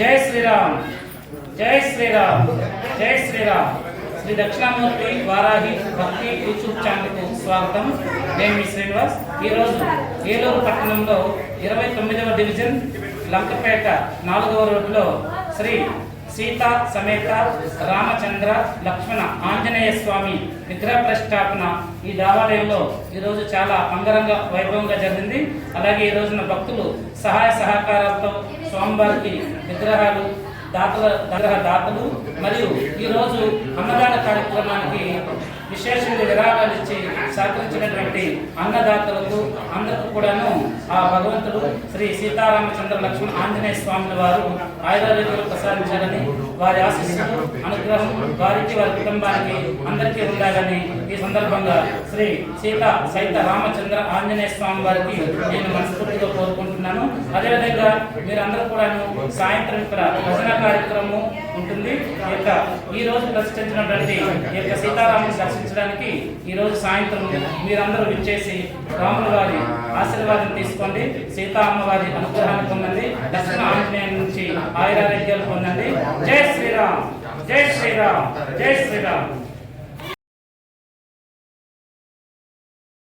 జై శ్రీరామ్ జై శ్రీరామ్ జై శ్రీరామ్. శ్రీ దక్షిణామూర్తి వారాహి భక్తి యూట్యూబ్ ఛానల్కు స్వాగతం. నేను మీ శ్రీనివాస్. ఈరోజు ఏలూరు పట్టణంలో ఇరవై తొమ్మిదవ డివిజన్ లంకపేట నాలుగవ రోడ్లో శ్రీ సీత సమేత రామచంద్ర లక్ష్మణ ఆంజనేయ స్వామి విగ్రహ ప్రతిష్టాపన ఈ దేవాలయంలో ఈరోజు చాలా అంగరంగ వైభవంగా జరిగింది. అలాగే ఈ రోజున భక్తులు సహాయ సహకారాలతో స్వామివారికి విగ్రహాలు దాతల విగ్రహ దాతలు మరియు ఈరోజు అన్నదాన కార్యక్రమానికి విశేషంగా విరాళాలు ఇచ్చి సహకరించినటువంటి అన్నదాతలకు అందరికీ కూడాను ఆ భగవంతుడు శ్రీ సీతారామచంద్ర లక్ష్మణ ఆంజనేయ స్వామి వారు ఆయుర్వేదాలు ప్రసాదించాలని వారి ఆశీస్సులు అనుగ్రహం వారికి వారి కుటుంబానికి అందరికీ ఉండాలని ఈ సందర్భంగా శ్రీ సీత సైత రామచంద్ర ఆంజనేయ స్వామి వారికి నేను మనస్ఫూర్తిగా కోరుకుంటున్నాను. అదేవిధంగా మీరందరూ కూడాను సాయంత్రం ఇక్కడ భజన కార్యక్రమం ఉంటుంది. ఈ యొక్క ఈ రోజు ప్రతిష్ఠించినటువంటి ఈ యొక్క సీతారాముని దర్శించడానికి ఈ రోజు సాయంత్రం మీరందరూ విచ్చేసి రాముల వారి ఆశీర్వాదం తీసుకోండి. సీతారామ వారి అనుగ్రహాన్ని పొందండి. దక్షిణ ఆంజనేయం నుంచి ఆయురారోగ్యాలు పొందండి. జై శ్రీరామ్! జై శ్రీరామ్! జై శ్రీరామ్!